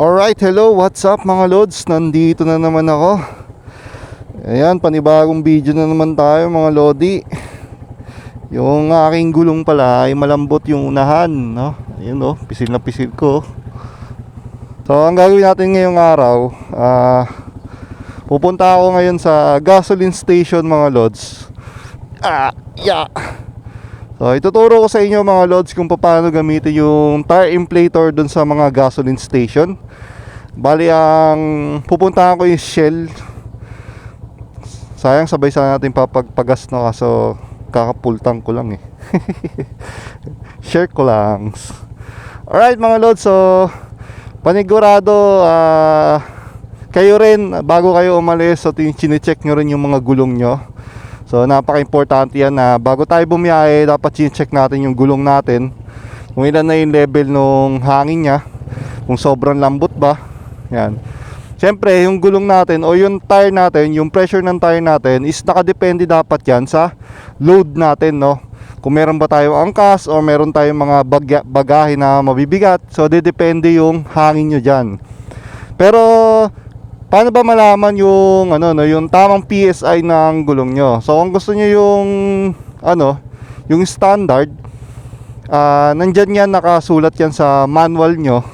Alright, hello, what's up mga lods? Nandito na naman ako. Ayan, panibagong video na naman tayo mga lodi. Yung aking gulong pala ay malambot yung unahan no? Ayun oh, pisil na pisil ko. So ang gagawin natin ngayong araw ah Pupunta ako ngayon sa gasoline station mga lods. Ah, yeah So, ituturo ko sa inyo mga lods kung paano gamitin yung tire inflator dun sa mga gasoline station. Bali, ang pupuntahan ko yung Shell. Sayang sabay sana natin papagpagas no kaso kakapultang ko lang eh. Share ko lang. Alright mga lods, so panigurado ah kayo rin bago kayo umalis so chinecheck nyo rin yung mga gulong nyo So napaka-importante yan na bago tayo bumiyahe dapat check natin yung gulong natin. Kung ilan na yung level nung hangin niya kung sobrang lambot ba. Yan. Siyempre yung gulong natin o yung tire natin yung pressure ng tire natin is nakadepende dapat yan sa load natin no? Kung meron ba tayong angkas o meron tayong mga bagya, bagahe na mabibigat so depende yung hangin nyo dyan. Pero paano ba malaman yung ano no, yung tamang PSI ng gulong nyo? So kung gusto niyo yung ano, yung standard, ah nandyan yan nakasulat yan sa manual nyo.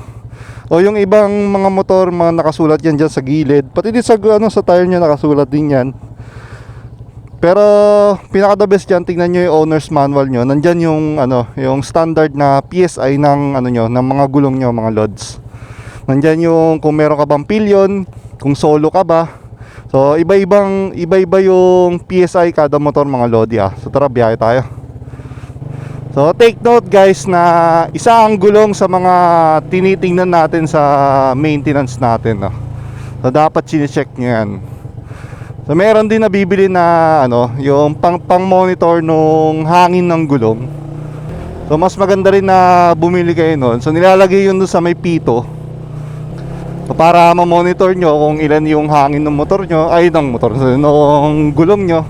O yung ibang mga motor, mga nakasulat yan dyan sa gilid. Pati din sa ano sa tire nyo nakasulat din yan. Pero pinaka the best dyan, tingnan nyo yung owner's manual nyo. Nandyan yung ano, yung standard na PSI ng ano nyo, ng mga gulong nyo, mga lods. Nandyan yung kung meron ka bang pillion, kung solo ka ba. So, iba-ibang iba-iba yung PSI kada motor mga lodi ah. So, tara biyahe tayo. So, take note guys na isa ang gulong sa mga tinitingnan natin sa maintenance natin. No? So, dapat chinecheck nyo yan. So, meron din nabibili na ano, yung pang, pang monitor nung hangin ng gulong. So, mas maganda rin na bumili kayo nun. So, nilalagay yun doon sa may pito. Para ma-monitor nyo kung ilan yung hangin ng motor nyo, ay ng motor, ng gulong nyo.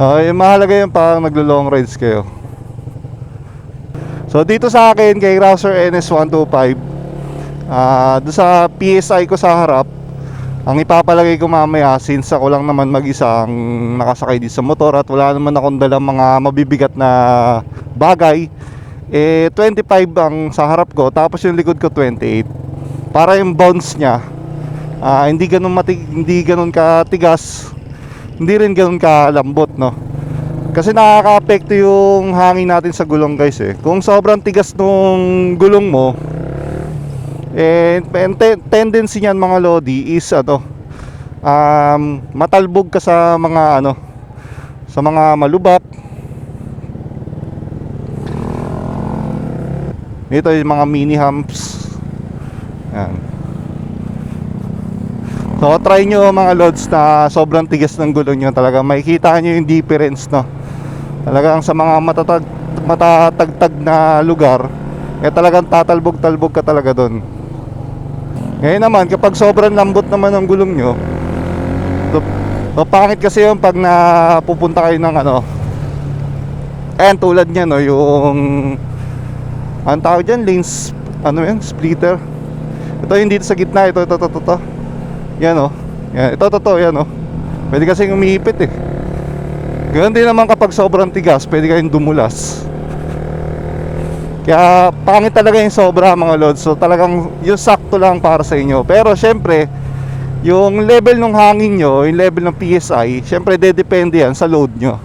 Ay, mahalaga yun pag naglo-long rides kayo. So, dito sa akin, kay Rouser NS125, ah doon sa PSI ko sa harap, ang ipapalagay ko mamaya, since ako lang naman mag-isa ang nakasakay dito sa motor at wala naman akong dalang mga mabibigat na bagay, eh 25 ang sa harap ko, tapos yung likod ko 28 para yung bounce niya ah, hindi ganun matig hindi ganun katigas hindi rin ganun kalambot no? Kasi nakaka-apekto yung hangin natin sa gulong guys eh. Kung sobrang tigas nung gulong mo eh te- tendency niyan mga lodi is ano um, matalbog ka sa mga ano sa mga malubak. Ito yung mga mini humps yan. So try nyo mga lods na sobrang tigas ng gulong nyo talaga. Makikita nyo yung difference no? Talagang sa mga matatag matatagtag na lugar eh talagang tatalbog-talbog ka talaga doon ngayon naman kapag sobrang lambot naman ng gulong nyo so, so pangit kasi yung pag napupunta kayo ng ano. Ayan tulad nya no? Yung ang tawag dyan? Lanes ano yan splitter ito yung dito sa gitna ito ito ito ito, ito. yan oh yan ito ito, ito yan oh pwede kasing umihipit eh Ganun din naman kapag sobrang tigas, pwede kayong dumulas. Kaya pangit talaga yung sobra mga lods. So talagang yung sakto lang para sa inyo. Pero syempre, yung level ng hangin nyo, yung level ng PSI, syempre dedepende yan sa load nyo.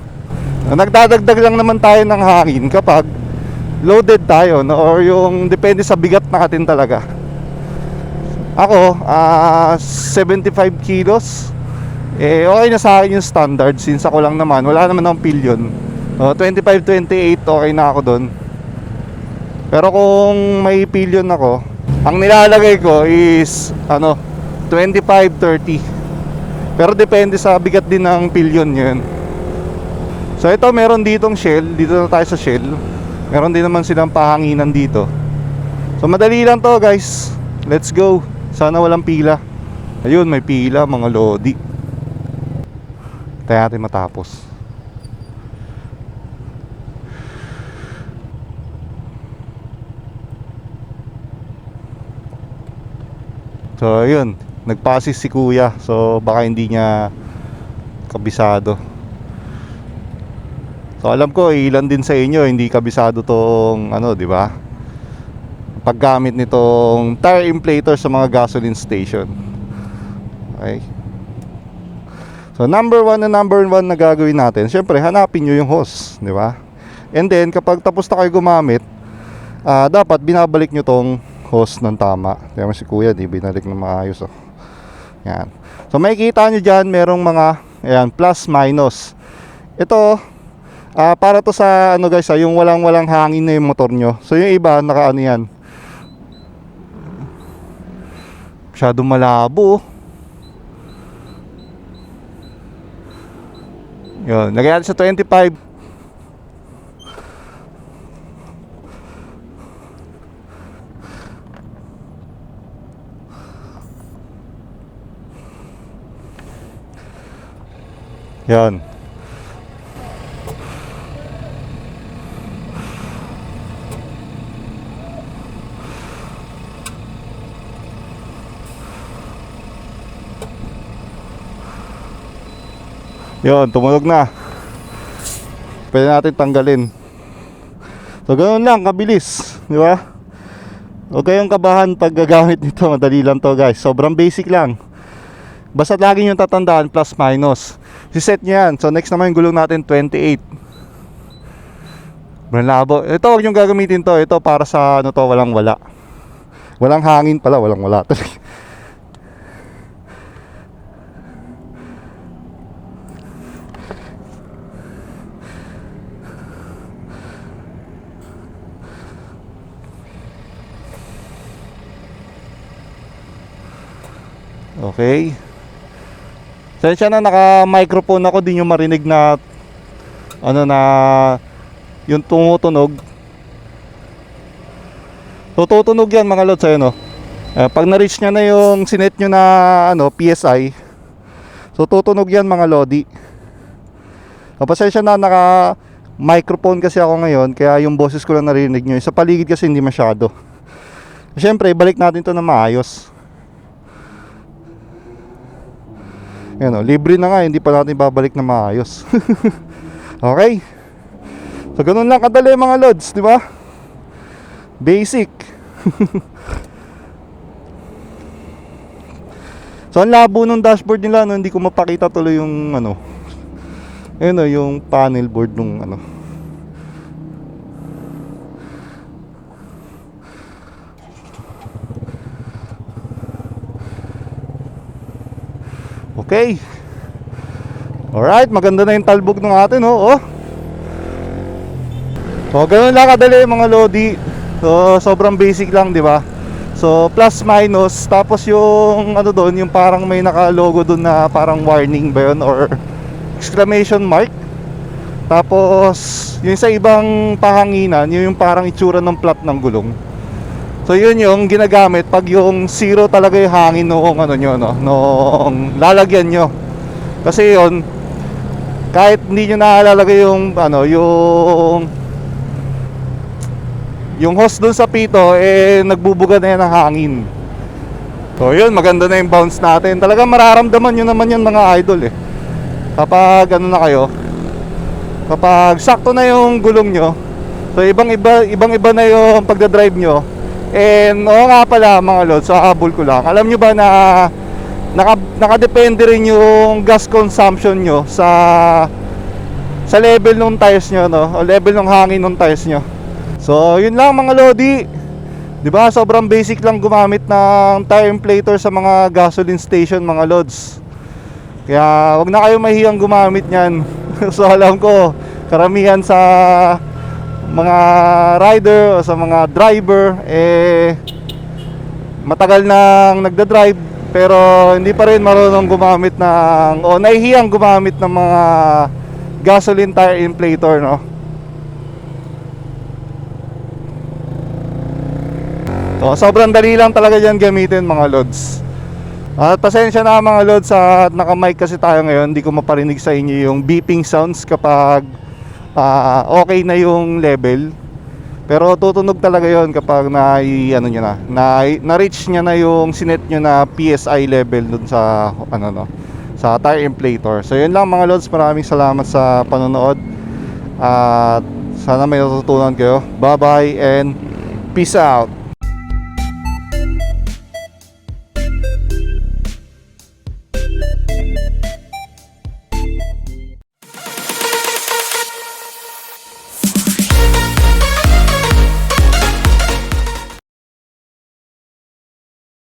Nagdadagdag lang naman tayo ng hangin kapag loaded tayo no? or yung depende sa bigat natin talaga. Ako, ah 75 kilos. Eh, okay na sa akin yung standard since ako lang naman. Wala naman akong pillion. Oh, 25-28, okay na ako doon. Pero kung may pillion ako, ang nilalagay ko is, ano, 25-30. Pero depende sa bigat din ng pillion yun. So ito, meron ditong shell. Dito na tayo sa shell. Meron din naman silang pahanginan dito. So madali lang to guys. Let's go. Sana walang pila. Ayun, may pila mga lodi. Tayo natin matapos. So, yun. Nagpasis si kuya. So, baka hindi niya kabisado. So, alam ko, ilan din sa inyo, hindi kabisado tong, ano, di ba? Paggamit nitong tire inflator sa mga gasoline station. Okay. So, number one na number one na gagawin natin, syempre, hanapin nyo yung hose, di ba? And then, kapag tapos na kayo gumamit, ah, dapat binabalik nyo tong hose ng tama. Kaya mo si kuya, di binalik na maayos. Oh. Yan. So, makikita nyo dyan, merong mga, ayan, plus, minus. Ito, ah, para to sa, ano guys, ah, yung walang-walang hangin na yung motor nyo. So, yung iba, naka ano yan. Masyado malabo. Yun, lagyan sa 25. Yan. Yun, tumunog na. Pwede natin tanggalin. So, ganoon lang, kabilis. Di ba? Huwag kayong kabahan pag gagamit nito. Madali lang to guys. Sobrang basic lang. Basta lagi nyo tatandaan, plus minus. Si-set nyo yan. So, next naman yung gulong natin, 28. Malabo. Ito, huwag nyo gagamitin to. Ito para sa, ano to, walang wala. Walang hangin pala, walang wala. Okay. Sensya na naka-microphone ako, di nyo marinig na ano na yung tumutunog. So tutunog yan mga lods ayun no. Eh, pag na-reach nyo na yung sinet nyo na ano, PSI, so tutunog yan mga lodi. So, pasensya na naka microphone kasi ako ngayon, kaya yung boses ko lang narinig nyo. Sa paligid kasi hindi masyado. Siyempre, balik natin to na maayos. Yan o, libre na nga, hindi pa natin babalik na maayos. okay? So, ganun lang kadali mga lods, di ba? Basic. so, ang labo ng dashboard nila, no, hindi ko mapakita tuloy yung ano. Ayun o, yung panel board nung ano. Okay. Alright, maganda na yung talbog ng atin, oh. oh. So, ganun lang kadali mga lodi. So, sobrang basic lang, di ba? So, plus minus, tapos yung ano doon, yung parang may naka-logo doon na parang warning ba yun or exclamation mark. Tapos, yung sa ibang pahanginan, yun yung parang itsura ng plat ng gulong. So yun yung ginagamit pag yung zero talaga yung hangin noong ano nyo, no? Noong lalagyan nyo. Kasi yun, kahit hindi nyo naalalagay yung ano, yung yung hose dun sa pito, eh nagbubuga na yan ng hangin. So yun, maganda na yung bounce natin. Talaga mararamdaman nyo naman yan mga idol eh. Kapag ano na kayo, kapag sakto na yung gulong nyo, so ibang iba, ibang iba na yung pagdadrive nyo, And oo nga pala mga lods, so habol ko lang. Alam nyo ba na naka, nakadepende rin yung gas consumption nyo sa sa level ng tires nyo, no? O level ng hangin ng tires nyo. So, yun lang mga lodi. 'Di ba? Sobrang basic lang gumamit ng tire inflator sa mga gasoline station, mga lods. Kaya, wag na kayo mahiyang gumamit niyan. so, alam ko, karamihan sa mga rider o sa mga driver eh matagal nang nagda-drive pero hindi pa rin marunong gumamit ng o nahihiyang gumamit ng mga gasoline tire inflator no So, sobrang dali lang talaga yan gamitin mga lods. At pasensya na mga lods at naka-mic kasi tayo ngayon, hindi ko maparinig sa inyo yung beeping sounds kapag ah, okay na yung level. Pero tutunog talaga yon kapag na ano niya na, na na-reach niya na yung sinet niyo na PSI level dun sa ano no, sa tire inflator. So yun lang mga lods, maraming salamat sa panonood. At sana may natutunan kayo. Bye-bye and peace out.